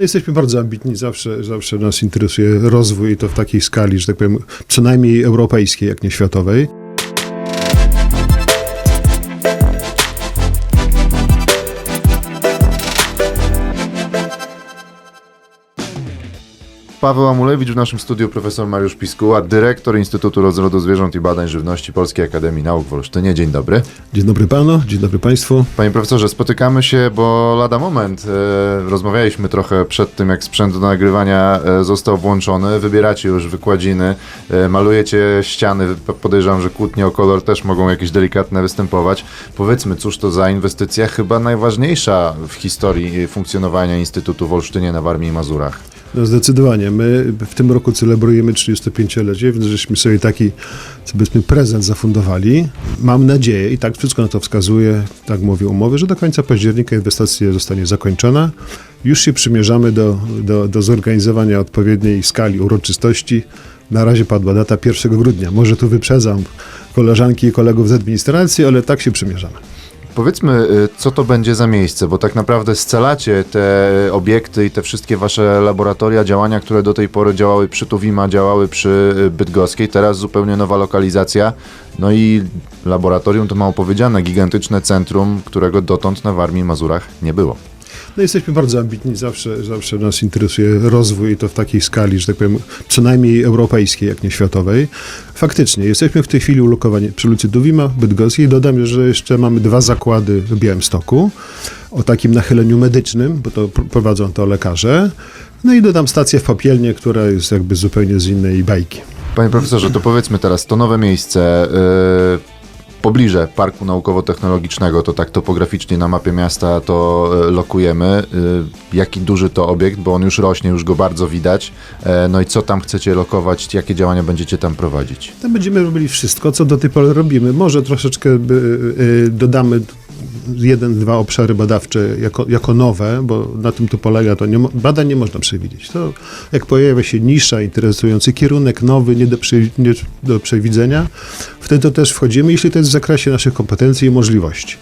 Jesteśmy bardzo ambitni, zawsze, zawsze nas interesuje rozwój i to w takiej skali, że tak powiem, co najmniej europejskiej, jak nie światowej. Paweł Amulewicz w naszym studiu, profesor Mariusz Piskuła, dyrektor Instytutu Rozrodu Zwierząt i Badań Żywności Polskiej Akademii Nauk w Olsztynie. Dzień dobry. Dzień dobry panu, dzień dobry państwu. Panie profesorze, spotykamy się, bo lada moment. E, rozmawialiśmy trochę przed tym, jak sprzęt do nagrywania e, został włączony. Wybieracie już wykładziny, e, malujecie ściany. Podejrzewam, że kłótnie o kolor też mogą jakieś delikatne występować. Powiedzmy, cóż to za inwestycja chyba najważniejsza w historii funkcjonowania Instytutu w Olsztynie na Warmii i Mazurach. No zdecydowanie. My w tym roku celebrujemy 35-lecie, więc żeśmy sobie taki, powiedzmy, prezent zafundowali. Mam nadzieję, i tak wszystko na to wskazuje, tak mówią umowy, że do końca października inwestycja zostanie zakończona. Już się przymierzamy do, do, do zorganizowania odpowiedniej skali uroczystości. Na razie padła data 1 grudnia. Może tu wyprzedzam koleżanki i kolegów z administracji, ale tak się przymierzamy. Powiedzmy, y, co to będzie za miejsce, bo tak naprawdę scalacie te obiekty i te wszystkie wasze laboratoria, działania, które do tej pory działały przy Tuwima, działały przy y, Bydgoskiej, teraz zupełnie nowa lokalizacja. No i laboratorium to mało powiedziane, gigantyczne centrum, którego dotąd na Warmii Mazurach nie było. No jesteśmy bardzo ambitni, zawsze, zawsze nas interesuje rozwój i to w takiej skali, że tak powiem, co najmniej europejskiej, jak nie światowej. Faktycznie, jesteśmy w tej chwili ulokowani przy ulicy Duwima, Bydgoskiej. Dodam, że jeszcze mamy dwa zakłady w Białymstoku o takim nachyleniu medycznym, bo to pr- prowadzą to lekarze. No i dodam stację w Popielnie, która jest jakby zupełnie z innej bajki. Panie profesorze, to powiedzmy teraz, to nowe miejsce yy, pobliże Parku Naukowo-Technologicznego, to tak topograficznie na mapie miasta to yy, lokujemy. Yy, jaki duży to obiekt, bo on już rośnie, już go bardzo widać. Yy, no i co tam chcecie lokować, jakie działania będziecie tam prowadzić? Tam będziemy robili wszystko, co do tej pory robimy. Może troszeczkę dodamy jeden, dwa obszary badawcze jako, jako nowe, bo na tym to polega, to nie, badań nie można przewidzieć. To jak pojawia się nisza, interesujący kierunek nowy, nie do, przy, nie do przewidzenia, wtedy to też wchodzimy, jeśli to jest w zakresie naszych kompetencji i możliwości.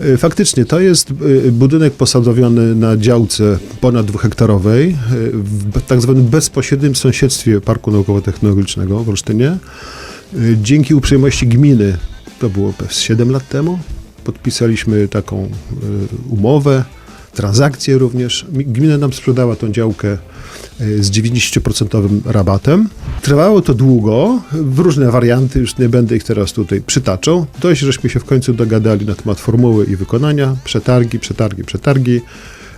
Y, Faktycznie, to jest y, budynek posadowiony na działce ponad dwuhektarowej, y, w tak zwanym bezpośrednim sąsiedztwie Parku Naukowo-Technologicznego w Olsztynie. Dzięki uprzejmości gminy, to było z 7 lat temu, podpisaliśmy taką y, umowę, transakcję również. Mi- Gmina nam sprzedała tą działkę y, z 90% rabatem. Trwało to długo, w różne warianty, już nie będę ich teraz tutaj przytaczał. Dość, żeśmy się w końcu dogadali na temat formuły i wykonania, przetargi, przetargi, przetargi.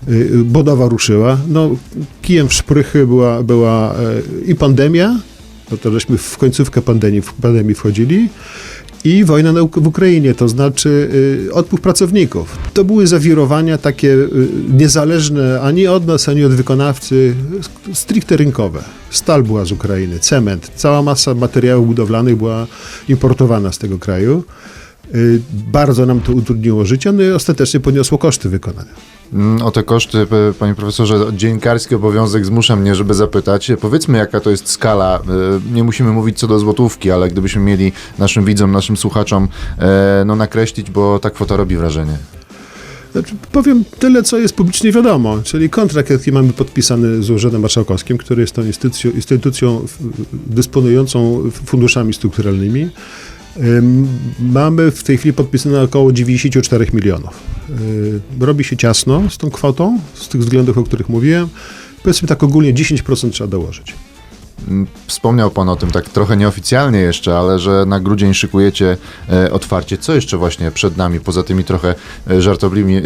Y, Budowa ruszyła. No, kijem w szprychy była, była e, i pandemia, no to żeśmy w końcówkę pandemii, w pandemii wchodzili, i wojna w Ukrainie, to znaczy y, odpływ pracowników. To były zawirowania takie y, niezależne ani od nas, ani od wykonawcy, stricte rynkowe. Stal była z Ukrainy, cement, cała masa materiałów budowlanych była importowana z tego kraju. Y, bardzo nam to utrudniło życie, no i ostatecznie podniosło koszty wykonania. Mm, O te koszty, panie profesorze, dziennikarski obowiązek zmusza mnie, żeby zapytać. Powiedzmy, jaka to jest skala. Y, Nie musimy mówić co do złotówki, ale gdybyśmy mieli naszym widzom, naszym słuchaczom e, no, nakreślić, bo ta kwota robi wrażenie. Znaczy, powiem tyle, co jest publicznie wiadomo, czyli kontrakt, jaki mamy podpisany z Urzędem Marszałkowskim, który jest tą instytucją, instytucją dysponującą funduszami strukturalnymi. Mamy w tej chwili podpisane około 94 milionów. Robi się ciasno z tą kwotą, z tych względów, o których mówiłem. Powiedzmy tak ogólnie 10% trzeba dołożyć. Mm, Wspomniał Pan o tym tak trochę nieoficjalnie jeszcze, ale że na grudzień szykujecie e, otwarcie. Co jeszcze właśnie przed nami, poza tymi trochę e,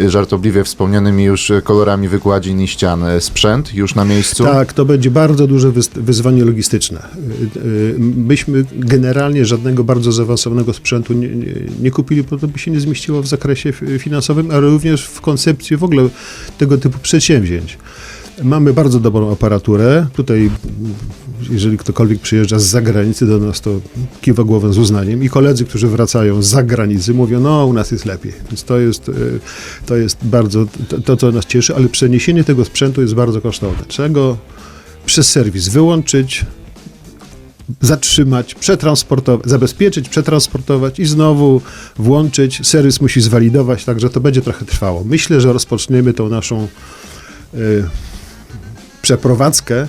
żartobliwie, wspomnianymi już kolorami wykładzin i ścian? E, Sprzęt już na miejscu? Tak, to będzie bardzo duże wyzwanie logistyczne. Myśmy generalnie żadnego bardzo zaawansowanego sprzętu nie, nie, kupili, bo to by się nie zmieściło w zakresie finansowym, ale również w koncepcji w ogóle tego typu przedsięwzięć. Mamy bardzo dobrą aparaturę. Tutaj, jeżeli ktokolwiek przyjeżdża z zagranicy do nas, to kiwa głową z uznaniem. I koledzy, którzy wracają z zagranicy, mówią, no u nas jest lepiej. Więc to jest, y, to jest bardzo to, co nas cieszy, ale przeniesienie tego sprzętu jest bardzo kosztowne. Czego przez serwis wyłączyć, zatrzymać, przetransportować, zabezpieczyć, przetransportować i znowu włączyć. Serwis musi zwalidować, także to będzie trochę trwało. Myślę, że rozpoczniemy tą naszą y, przeprowadzkę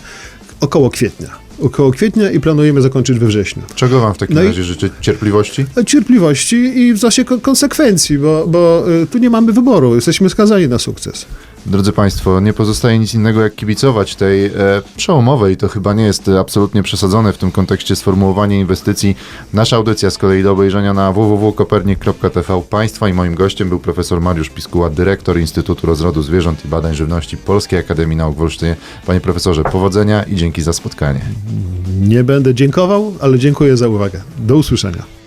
około kwietnia. Około kwietnia i planujemy zakończyć we wrześniu. Czego wam w takim No razie życzę? Cierpliwości? Cierpliwości i w zasadzie ko- konsekwencji, bo, bo y, tu nie mamy wyboru. Jesteśmy skazani na sukces. Drodzy Państwo, nie pozostaje nic innego jak kibicować tej e, przełomowej. To chyba nie jest absolutnie przesadzone w tym kontekście sformułowanie inwestycji. Nasza audycja z kolei do obejrzenia na www.kopernik.tv. Państwa i moim gościem był profesor Mariusz Piskuła, dyrektor Instytutu Rozrodu Zwierząt i Badań Żywności Polskiej Akademii Nauk w Olsztynie. Panie profesorze, powodzenia i dzięki za spotkanie. Nie będę dziękował, ale dziękuję za uwagę. Do usłyszenia.